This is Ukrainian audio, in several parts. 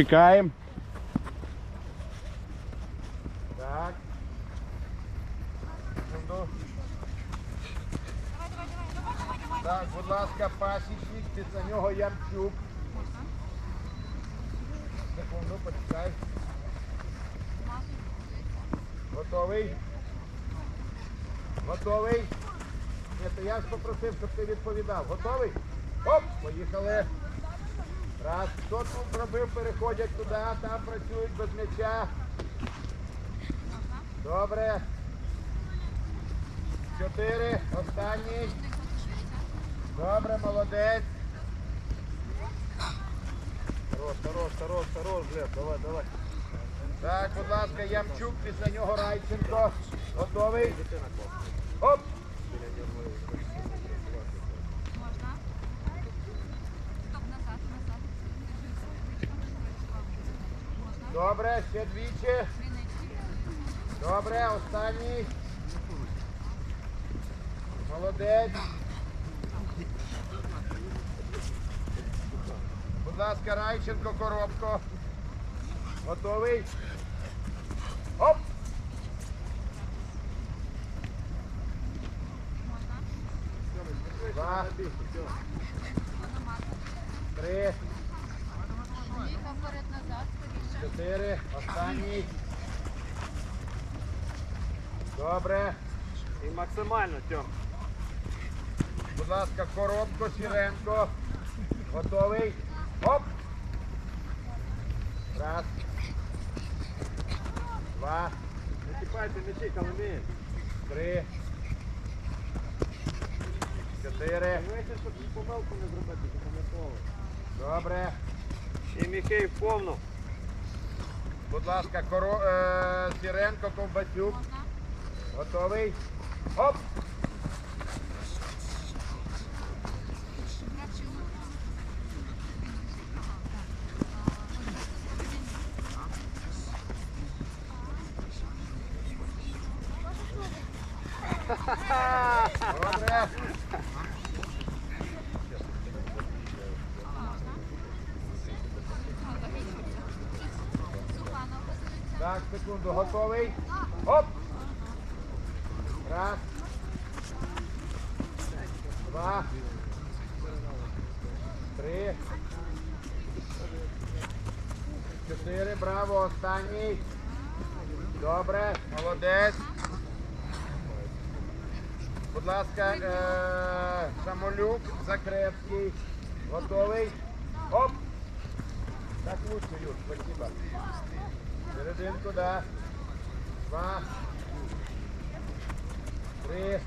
Чекаємо. Так. Секунду. Так, будь ласка, пасічник, після нього Ямчук. Секунду, почекай. Готовий? Готовий? Ні, то я ж попросив, щоб ти відповідав. Готовий? Оп, поїхали. Раз. Хто тут зробив, переходять туди, там працюють без м'яча. Добре. Чотири. Останній. Добре, молодець. Хорош, хорош, хорош, хорош, Глеб, давай, давай. Так, будь ласка, Ямчук, після нього Райченко. Готовий? Оп! Можна? Стоп, назад, назад. Можна? Добре, ще двічі. Добре, останній. Молодець. Будь ласка, Райченко, коробко. Готовий? Оп! Два, три, Ліка вперед, назад, скоріше. чотири, останній. Добре. І максимально, Тьом. Будь ласка, коробко, Сіренко. Готовий? Оп! Раз. Два, Не чіпайте м'ячі, Коломієць. три. Чотири. Дивіться, щоб помилку не зробити, запам'ятовуй. Добре. І Міхей в повну. Будь ласка, коро... е... Сіренко, Ковбасюк. Готовий? Оп! Добре. Суханов позиція. Так, секунду, готовий? Оп! Раз. Два. Три. Чотири. Браво, останній. Добре, молодець. Будь ласка, е- Самолюк, Закрепський. Готовий? Оп! Так лучше, Юр, спасибо. Серединку, да. Два. Три.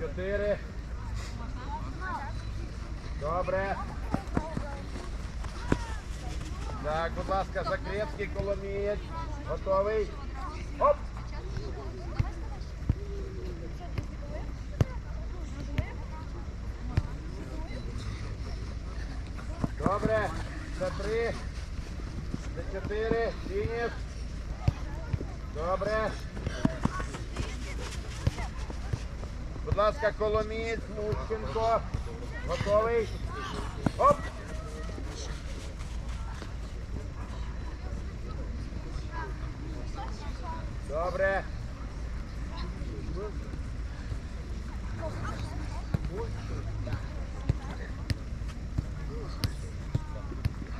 Чотири. Добре. Так, будь ласка, Закрепський Коломієць. Готовий? Оп! Добре. Це три. Це чотири. Фініш. Добре. Будь ласка, Коломієць, Мущенко. Готовий? Оп! Добре.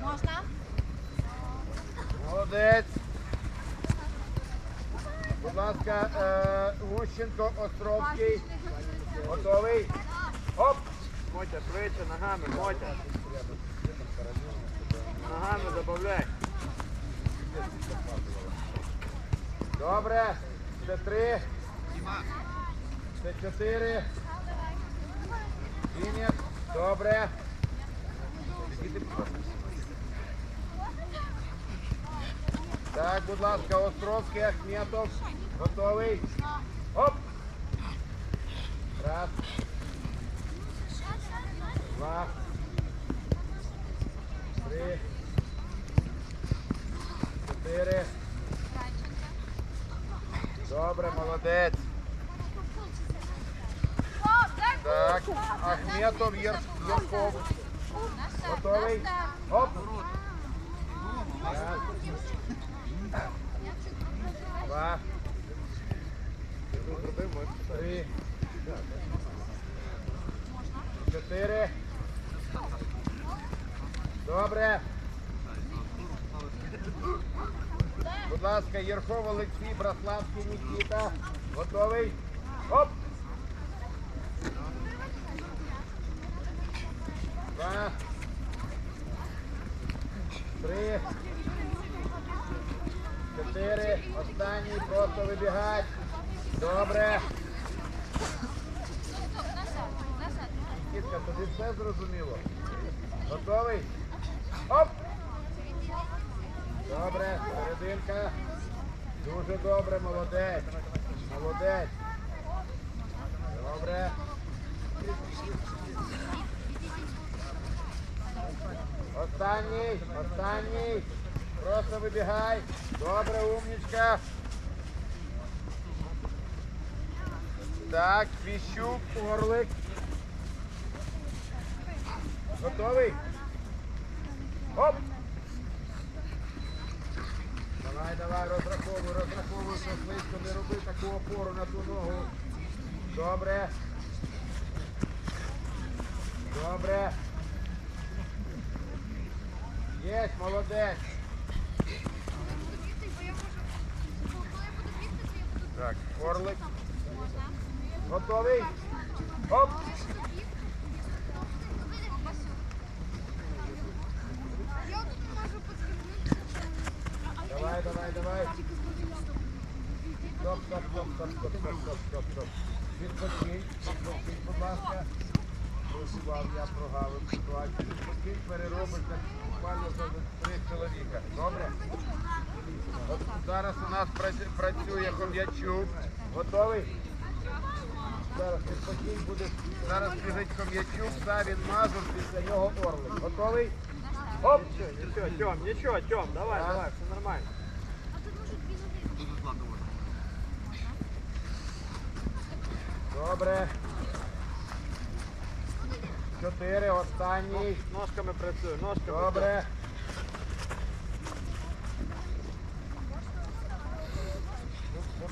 Можна? Молодець. Будь ласка, е, Гущенко, Островський. Готовий? Оп! Мотя, швидше, ногами, Мотя. Ногами забавляй. Добре. Це три. Це чотири. Фініш. Добре. Так, будь ласка, Островський, Ахметов. Готовий? Оп! Раз. Два. Три. Чотири. Добре, молодець. Так, Ахметов, Єр... Єрков. Готовий? Оп. Два. Три. Чотири. Добре. Будь ласка, Єрхов Олексій, Браславський Нікіта. Готовий? Оп! Два. Три. Чотири. Останній. Просто вибігать. Добре. Назад, назад. Кітка, тобі все зрозуміло? Готовий? Оп! Добре, серединка. Дуже добре, молодець. Молодець. Добре. Останній, останній. Просто вибігай. Добре, умнічка. Так, Фіщук, Орлик. Готовий? Оп! Давай, давай, розраховуй, розраховуй, що швидко не роби таку опору на ту ногу. Добре. Добре. Єсть, молодець. Так, Орлик. Готовий? Оп! Давай, давай, давай. Стоп, стоп, стоп, стоп, стоп, стоп, стоп, стоп, стоп. Відпочинь, відпочинь, будь ласка. Просував, я прогавив ситуацію. Відпочинь, переробиш буквально за три чоловіка. Добре? От зараз у нас працює Хом'ячук. Готовий? Зараз буде. Зараз біжить Хом'ячук, Савін Мазур, після нього Орлик. Готовий? Оп! Нічого, нічого, Тьом, нічого, Тьом, давай, Так. давай, все нормально. Добре. Чотири, останній. Ножками працюй, ножками. Добре.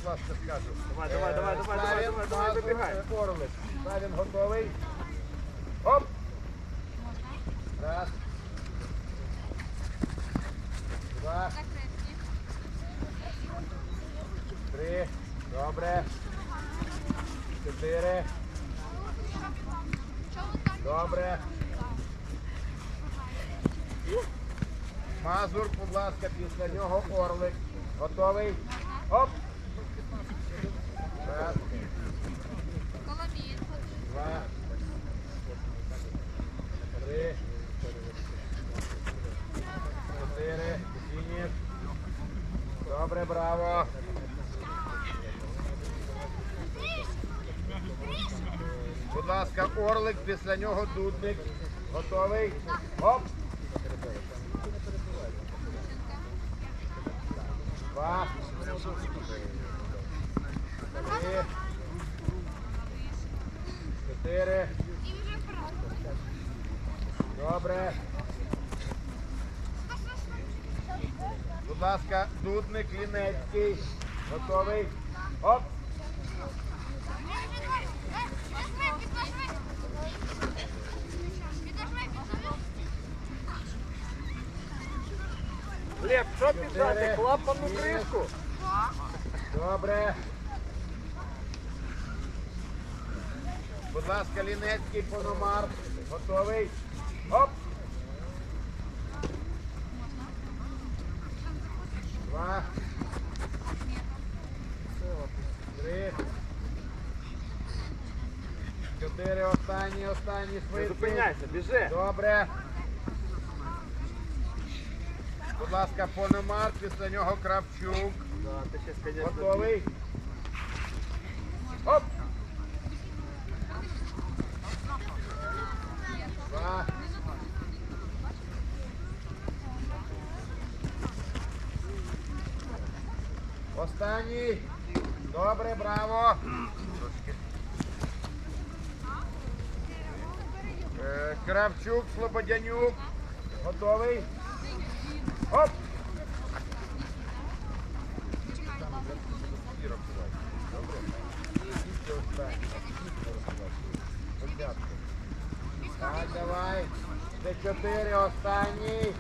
ласка, пляжу. Давай, давай, давай, давай, давай, давай, давай, добігай. Ставим готовий. Орлик, після нього дудник. Готовий? Оп! Два. Три. Чотири. Добре. Будь ласка, дудник Лінецький. Готовий? Оп! Глеб, що піджати? Клапану кришку. Добре. Будь ласка, Лінецький Пономар. Готовий? Оп! Два. Три. Чотири. Останні, останні швидкі. зупиняйся, біжи. Добре. Будь ласка, Пономар, після нього Кравчук. Готовий? Оп! Два. Останній. Добре, браво. Е, Кравчук, Слободянюк. Готовий? Оп! Так, давай. Це чотири останній.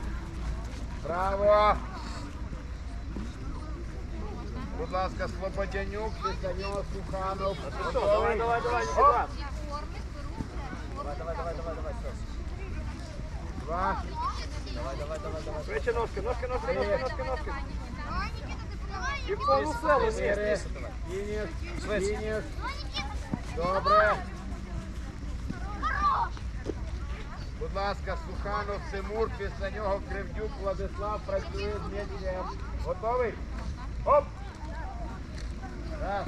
Браво. Будь ласка, Слободянюк, після нього Суханов. Давай, давай, давай, беру. Давай, давай, давай, давай, давай. Два. Давай, давай, давай, давай. Швидше ножки, ножки, ножки, ножки, ножки, ножки. І в повну силу, ні. Фініш. Добре. Будь ласка, Суханов, Тимур, після нього Кривдюк, Владислав працює з м'ячем. Готовий? Оп! Раз.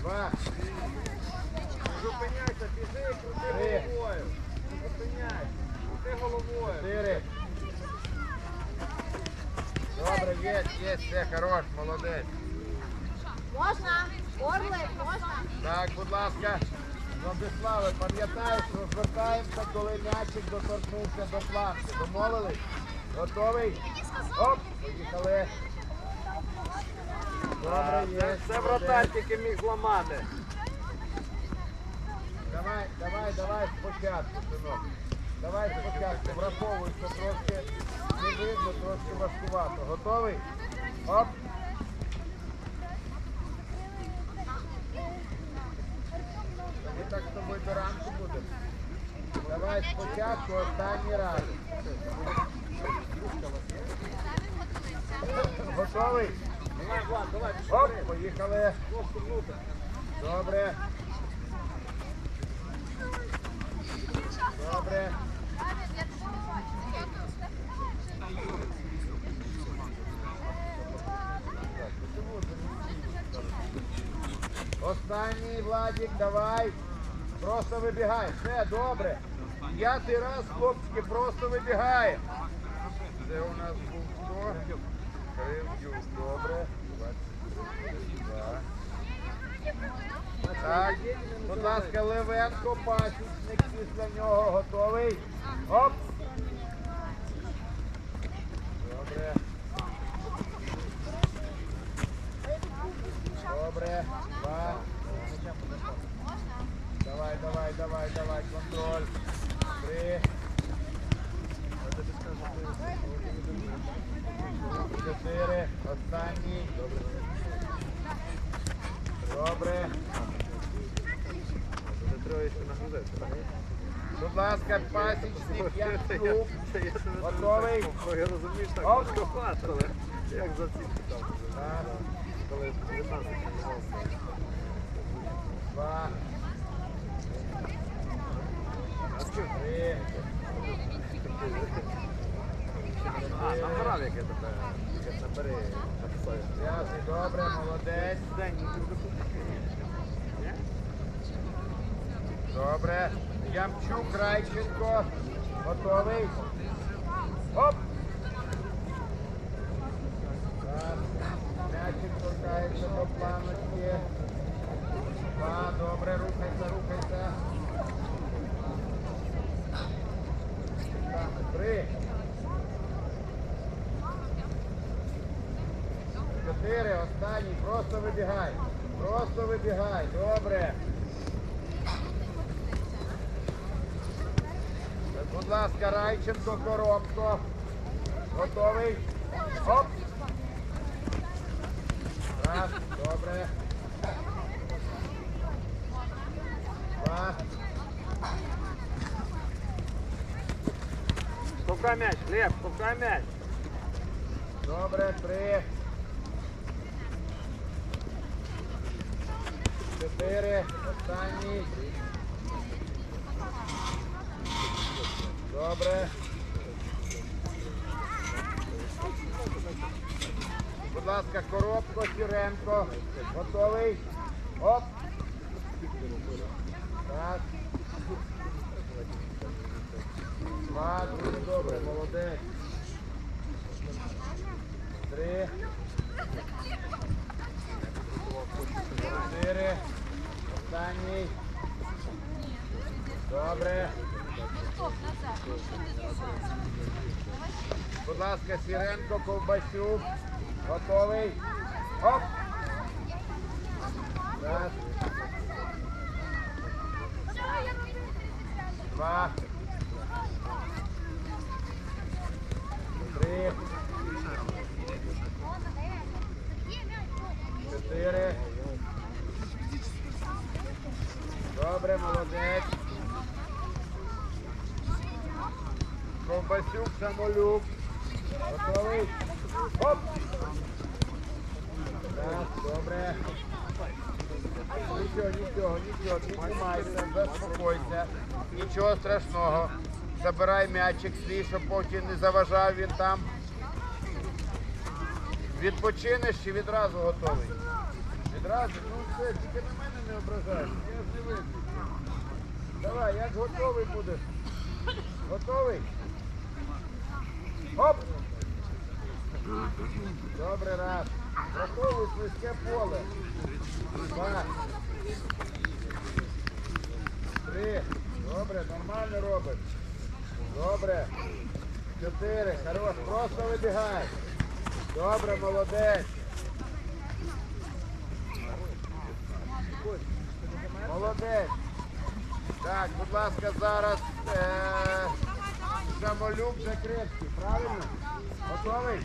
Два. Не Зупиняйся, біжи, крути Три. головою. Не Зупиняйся, крути головою. Чотири. Добре, є, все, хорош, молодець. Можна? Орлик, можна? Так, будь ласка, Владиславе, пам'ятаєш, розвертаємося, коли м'ячик доторкнувся до планки. Домовились? Готовий? Оп, поїхали. Добре, є. Це, вратар тільки міг зламати. Давай, давай, давай спочатку, синок. Давай спочатку, враховуй, що трошки не видно, трошки важкувато. Готовий? Оп. Ми так з тобою до ранку будемо. Давай спочатку, останній раз. Готовий? Оп, поїхали. Добре. Добре. Останній Владик, давай. Просто вибігай. Все, добре. П'ятий раз, хлопчики, просто вибігає. Це у нас був хто? Кривдюк, добре. 22. Так, будь ласка, Левенко, пасічник після нього готовий. Оп! Добре. Добре. Два. Давай, давай, давай, давай, контроль. Три. Чотири. Останній. Добре. Будь ласка, пасічник, я клуб. Готовий? Я розумію, так Оп. важкувато, але як за ці там, Раз, коли 19 два, три, А, Ні? Добре. Ямчук, Райченко. Готовий. Оп! Раз. М'ячик торкається до планочки. Два, добре, рухайся, рухайся. Саме Три. Чотири, останній, просто вибігай. Просто вибігай, добре. Будь ласка, Райченко, коробко. Готовий? Оп! Раз, добре. Два. Штовхай м'яч, Лев, штовхай м'яч. Добре, три. Чотири. Останній. Добре. Будь ласка, коробко, Сіренко. Готовий? Оп. Так. Два, дуже добре, молодець. Три. Чотири. Останній. Добре. Будь ласка, Сіренко, Ковбасюк. Готовий. Оп! Раз. Два. Три. Чотири. Добре, молодець. Ковбасюк, самолюк. Готовий? Оп! Так, добре. Нічого, нічого, нічого, піднімайся, заспокойся. Нічого страшного. Забирай м'ячик свій, щоб потім не заважав він там. Відпочинеш чи відразу готовий? Відразу? Ну все, тільки на мене не ображайся, я ж не винний. Давай, як готовий будеш? Готовий? Оп! Добре, раз. Готовий слизьке поле. Два. Три. Добре, нормально робиш. Добре. Чотири. Хорош. Просто вибігай. Добре, молодець. Молодець. Так, будь ласка, зараз е- самолюб закрепкий, правильно? Готовий?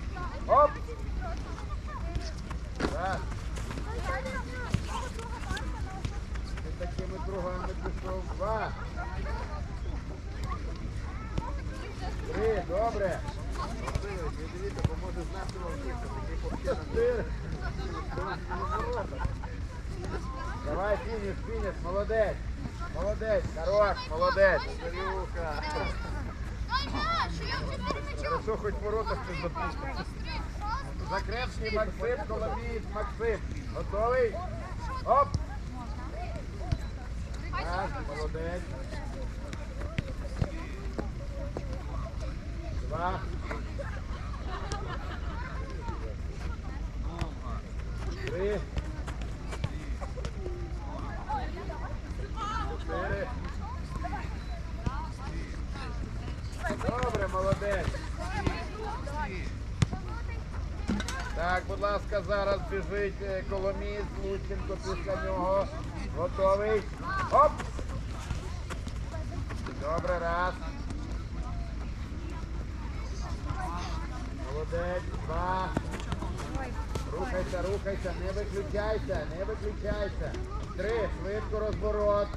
Оп! Так. Ти такими кругами пішов. Два. Три, добре. Дивіться, бо може знати вам Чотири. Давай, фініш, фініш, молодець. Молодець, хорош, молодець. Андрюха. Хорошо, хоч ворота хтось запустив. Закрепський Максим, Коломієць Максим. Готовий? Оп! Так, молодець. Два. Три. Чотири. Добре, молодець. Так, будь ласка, зараз біжить е, Коломієць, Лученко після нього. Готовий. Оп! Добре, раз. Молодець, два. Рухайся, рухайся, не виключайся, не виключайся. Три, швидко розворот.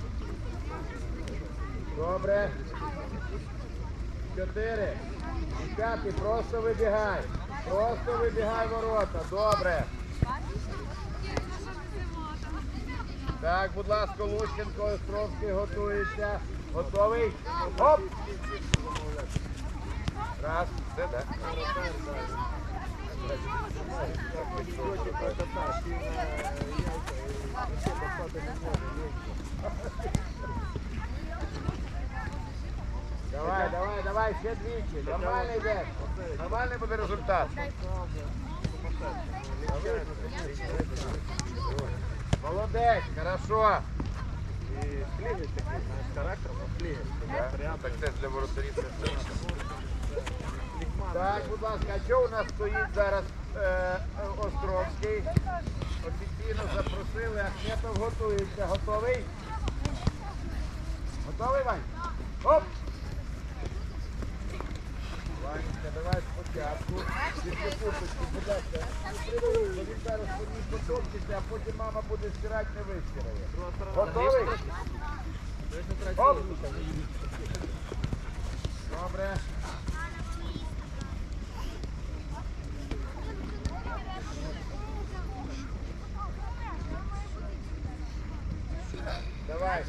Добре. Чотири. П'ятий, просто вибігай. Просто вибігай ворота. Добре. Так, будь ласка, Лущенко, Островський готується. Готовий? Оп! Раз, все, так? Давай, давай, давай, ще двічі. Нормально йде. Нормальний буде результат. Молодець, хорошо. І флігель такий, знаєш, характером, а флігель. Так це для воротарів. Так, будь ласка, а що у нас стоїть зараз е, Островський? Офіційно запросили, Ахметов готується. Готовий? Готовий, Вань? Оп! Ванечка, давай спочатку. Тільки курточку, будь ласка. Бо Він зараз по ній потопчеться, а потім мама буде стирати, не вистирає. Готовий? Оп! Добре. Давай.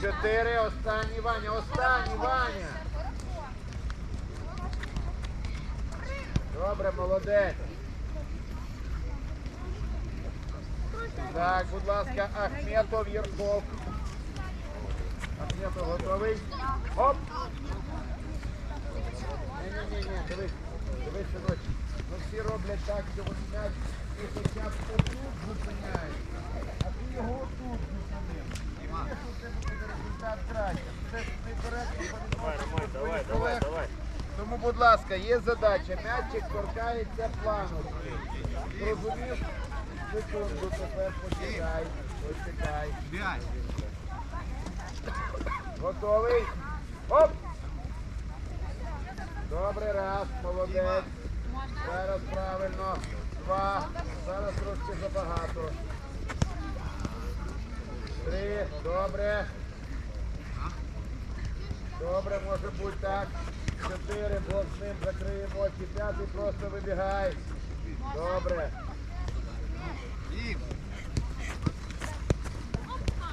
Чотири, останній Ваня, останній Ваня. Добре, молодець. Так, будь ласка, Ахметов Єрков. Ахметов готовий. Оп! Ні-ні-ні, дивись, дивись, синочок. Ну всі роблять так, що вони м'яч і хоча б отут зупиняють. А ти його отут зупинив. І бачиш, у тебе буде результат краще. Це некоректно по відношенню до твоїх колег будь ласка, є задача. М'ячик торкається плану. Зрозумів? Секунду, тепер почекай. Почекай. Готовий? Оп! Добре, раз, молодець. Зараз правильно. Два. Зараз трошки забагато. Три. Добре. Добре, може бути так. Чотири, Бог з ним, закриємо очі. П'ятий просто вибігай. Добре.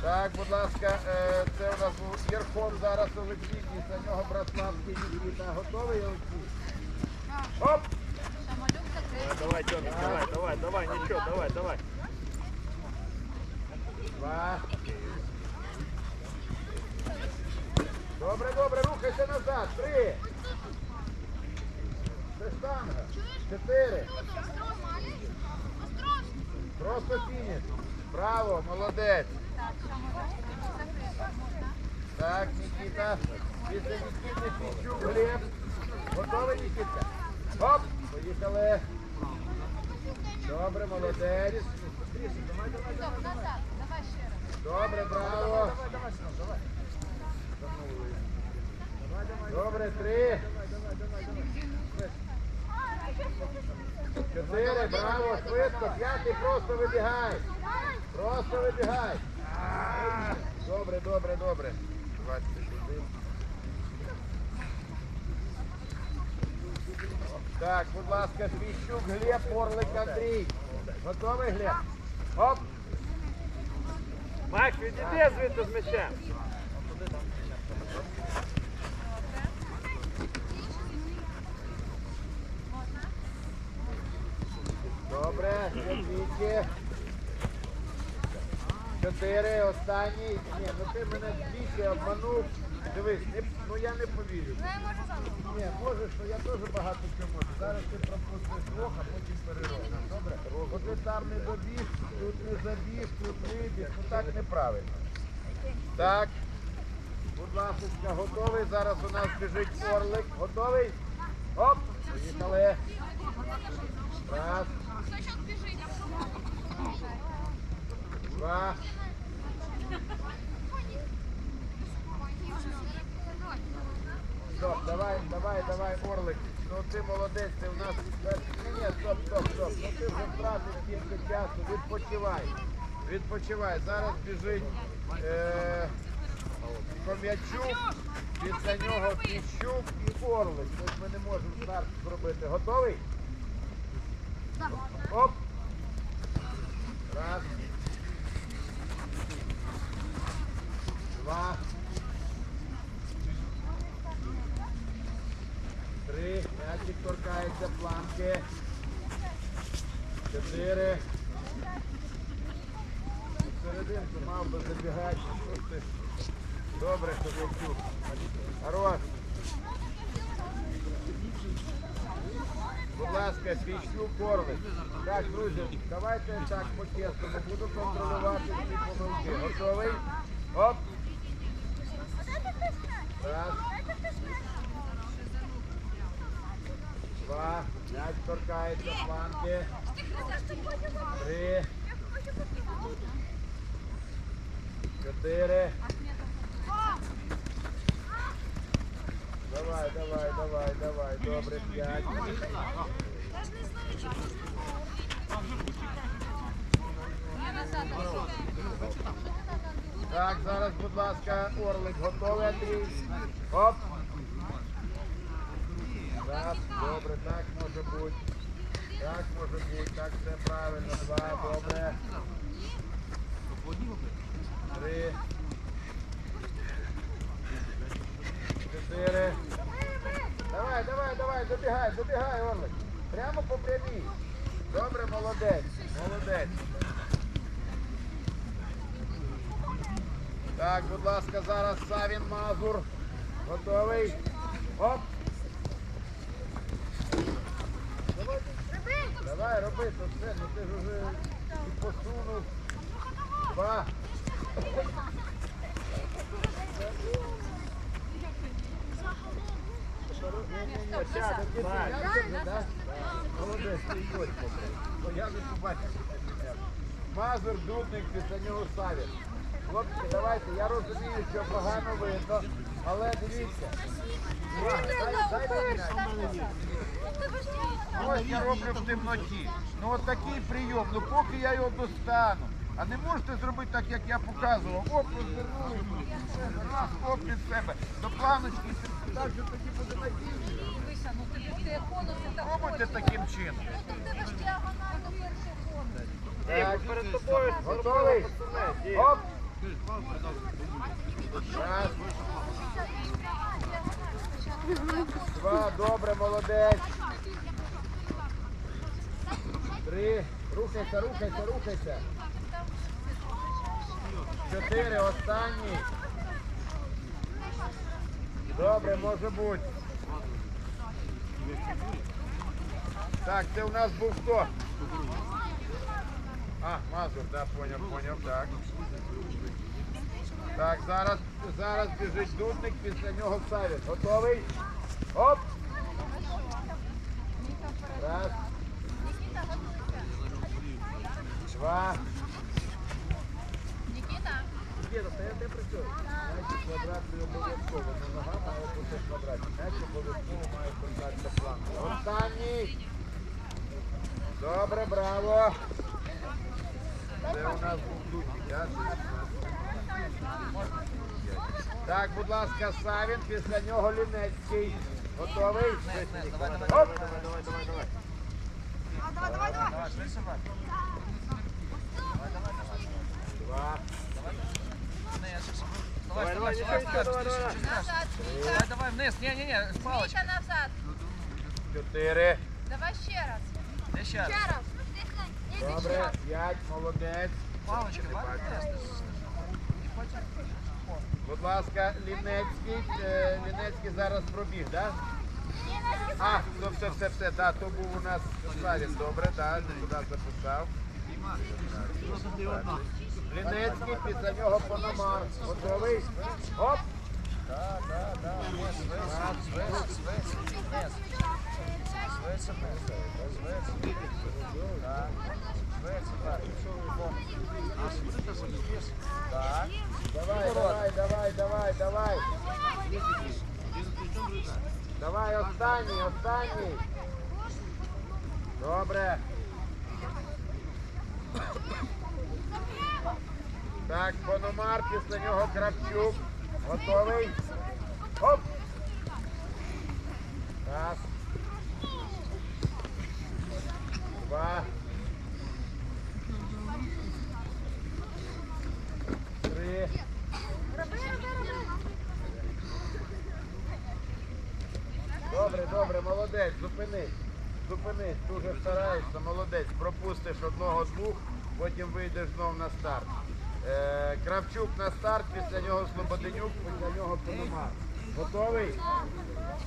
Так, будь ласка, е, це у нас був Єрхов зараз Олексій, після нього Браславський Нікіта. Готовий Олексій? Оп! Давай, Тёмик, давай, давай, давай, ничего, давай, давай. Два. Добре, добре, рухайся назад. Три. Це штанга. Чотири. Просто фініш. Браво, молодець. Так, Нікіта. Після Нікіти Фінчук, Глеб. Готовий, Нікітка? Оп, поїхали. Добре, молодець. Добре, браво. Добре, три. Чотири, браво, швидко. П'ятий, просто вибігай. Просто вибігай. Добре, добре, добре. 21. Так, будь ласка, Свіщук, Глеб, Орлик, Андрій. Готовий, Глеб? Оп. Макс, відійди звідти з м'ячем. Добре, двічі. Чотири, останній. Ні, ну ти мене двічі обманув. Дивись, не, ну я не повірю. Ні, можеш, що я теж багато чого можу. Зараз ти пропустиш двох, а потім переробиш. Добре? Бо ти там не добіг, тут не забіг, тут вибіг. Ну так неправильно. Так. Будь ласка, готовий. Зараз у нас біжить орлик. Готовий? Оп! Поїхали. Раз. Два. Стоп, давай, давай, давай, Орлик. Ну ти молодець, ти в нас Ні, стоп, стоп, стоп. Ну ти вже втратив стільки часу. Відпочивай. Відпочивай. Зараз біжить е, після нього Піщук і Орлик. Тобто ми не можемо старт зробити. Готовий? Оп! Раз. Два. Три. М'ячик торкається планки. Чотири. Серединку мав би забігати. Що ти? Добре, Ковальчук. Хорош. Будь ласка, свічку Так, друзі, давайте так по-чесному. Буду контролювати всі помилки. Готовий? Оп. Раз. Два. М'яч торкається планки. Три. Чотири. Давай, давай, давай, давай. Добре, п'ять. Так, зараз, будь ласка, Орлик готовий, Андрій. Оп. Так, добре, так може бути. Так може бути, так все правильно. Два, добре. Три. Чотири. Давай, давай, давай, добігай, добігай, Орлик. Прямо. Добре, молодець, молодець. Так, будь ласка, зараз Савін Мазур. Готовий. Оп. Давай, роби тут все, ну ти ж уже посунув. Два. Ні, не побачив. Мазур, дудник, після нього Савін. Хлопці, давайте, я розумію, що погано видно, але дивіться. Ось я роблю в темноті. Ну от такий прийом, ну поки я його достану. А не можете зробити так, як я показував. Оп, розвернули, раз, оп, під себе. До планочки, так, що тоді буде. Дивися, ну тобі ти конуси так Пробуйте таким чином. Ну ти тебе ж діагональ до першого. Так, Перед тобою готовий? Оп. Раз. Два, добре, молодець. Три. Рухайся, рухайся, рухайся. Чотири, останній. Добре, може бути. Так, це у нас був хто? А, Мазур, да, поняв, поняв, так. Так, зараз, зараз біжить дудник, після нього Савін. Готовий? Оп! Раз. Два. Діда, та я де працюю? Значить, квадрат не обов'язково. Не нога має бути в квадраті. Обов'язково має контактна планка. Останній. Добре, браво. Це у нас був дудник, так? Так, будь ласка, Савін, після нього Лінецький. Готовий? Давай, давай, давай, давай, давай, давай. Давай, давай, давай. Давай, швидше, Вань. Два. Давай, Давай, давай, давай, давай, давай, давай. Назад. Давай, давай, вниз. Не, не, не, палочка. Віка назад. Чотири. Давай ще раз. Я ще раз. Ще раз. Ні, ще Добре. раз. П'ять. Молодець. Палочка, давай вниз. І потім. Будь ласка, Лінецький. Е, Лінецький зараз пробіг, так? А, ну все, все, все, да, то був у нас Савін, добре, да, туди записав. Лінецький, після нього Пономар. Готовий? Оп! Так. Так. Так. Давай, давай, давай, давай, давай. Давай, останній, останній. Добре. Так, Пономар, після нього Кравчук. Готовий? Оп! Раз. Два. Три. Добре, добре, молодець, зупинись. Зупинись, дуже стараєшся, молодець. Пропустиш одного-двох, потім вийдеш знов на старт. Е, Кравчук на старт, після нього Слободенюк, після нього Пономар. Готовий?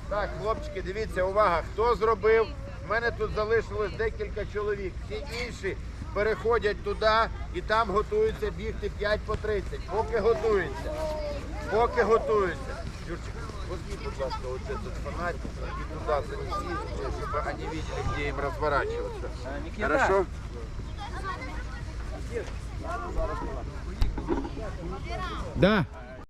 Так, хлопчики, дивіться, увага, хто зробив? У мене тут залишилось декілька чоловік. Всі інші переходять туди і там готуються бігти 5 по 30. Поки готуються. Поки готуються. Возьми, будь ласка, вот этот фонарь и туда занеси, чтобы они видели, где им разворачиваться. Хорошо? Да.